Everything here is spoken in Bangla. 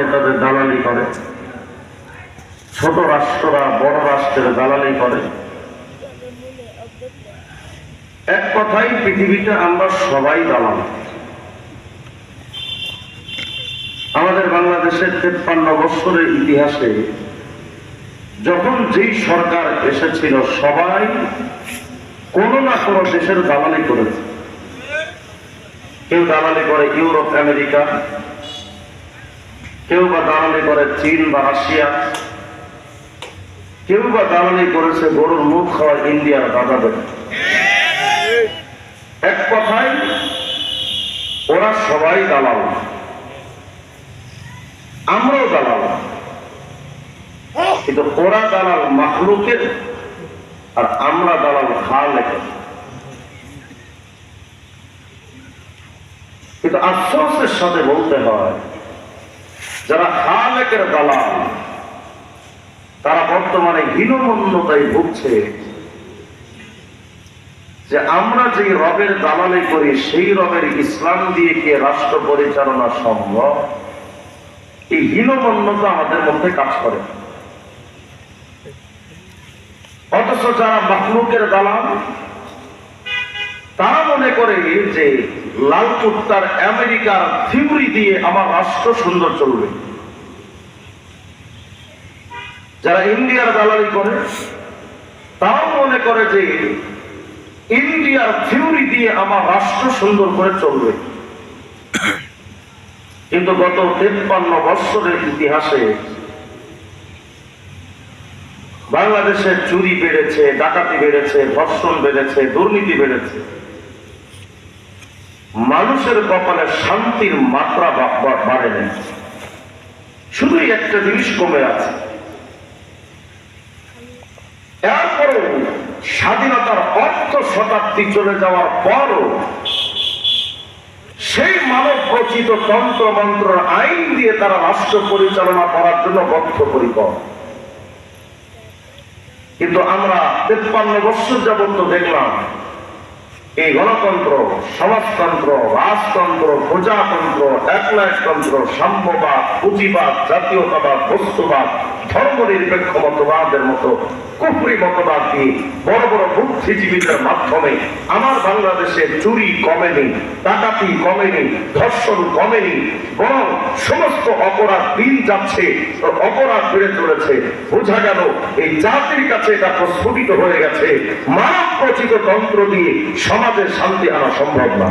নেতাদের দালালি করে। ছোট রাষ্ট্ররা, বড় রাষ্ট্রের দালালি করে। এক কথাই পৃথিবীতে আমরা সবাই দালাল। আমাদের বাংলাদেশের তেপ্পান্ন বছরের ইতিহাসে যখন যেই সরকার এসেছিল, সবাই কোনো না কোনো দেশের দালালি করেছে। কেউ দালালি করে ইউরোপ, আমেরিকা কেউ বা দালালি করে চীন বা রাশিয়া। কেউ বা দালালি করেছে গরুর মুখ খাওয়া ইন্ডিয়ার দাদাদের এক কথায়, ওরা সবাই দালাল। আমরাও দালাল। কিন্তু ওরা দালাল মাহলুকের আর আমরা দালাল খালেকের। কিন্তু আফসোসের সাথে বলতে হয় যারা খালেকের দালাল, তারা বর্তমানে হীনমন্যতায় ভুগছে যে আমরা যে রবের দালালি করি, সেই রবের ইসলাম দিয়ে কে রাষ্ট্র পরিচালনা সম্ভব? এই হীনমন্যতা আমাদের মধ্যে কাজ করে। অথচ যারা মাহলুকের দালাল তারা মনে করে যে লাল কুত্তার আমেরিকার থিউরি দিয়ে আমার রাষ্ট্র সুন্দর চলবে। যারা ইন্ডিয়ার দালালি করে, তারাও মনে করে যে ইন্ডিয়ার থিওরি দিয়ে আমার রাষ্ট্র সুন্দর করে চলবে। কিন্তু গত তেপ্পান্ন বৎসরের ইতিহাসে বাংলাদেশের চুরি বেড়েছে, ডাকাতি বেড়েছে, ধর্ষণ বেড়েছে, দুর্নীতি বেড়েছে। মানুষের কপালে শান্তির মাত্রা বা- বা- বাড়েনি শুধুই একটা জিনিস কমে আছে। এরপরও স্বাধীনতার অর্থ শতাব্দী চলে যাওয়ার পরও সেই মানব রচিত তন্ত্র মন্ত্র আইন দিয়ে তারা রাষ্ট্র পরিচালনা করার জন্য বদ্ধপরিকর। কিন্তু আমরা তেপ্পান্ন বছর যাবত দেখলাম এই গণতন্ত্র, সমাজতন্ত্র, রাজতন্ত্র, প্রজাতন্ত্র, একনায়কতন্ত্র, সাম্যবাদ, পুঁজিবাদ, জাতীয়তাবাদ, বস্তুবাদ ধর্ম নিরপেক্ষ মতবাদের মতো কুফরি মতবাদ দিয়ে বড় বড় বুদ্ধিজীবীদের মাধ্যমে আমার বাংলাদেশে চুরি কমেনি, ডাকাতি কমেনি, ধর্ষণ কমেনি, বরং সমস্ত অপরাধ দিন যাচ্ছে, অপরাধ বেড়ে চলেছে। বোঝা গেল এই জাতির কাছে এটা প্রস্ফুটিত হয়ে গেছে। মানব রচিত তন্ত্র দিয়ে সমাজের শান্তি আনা সম্ভব না।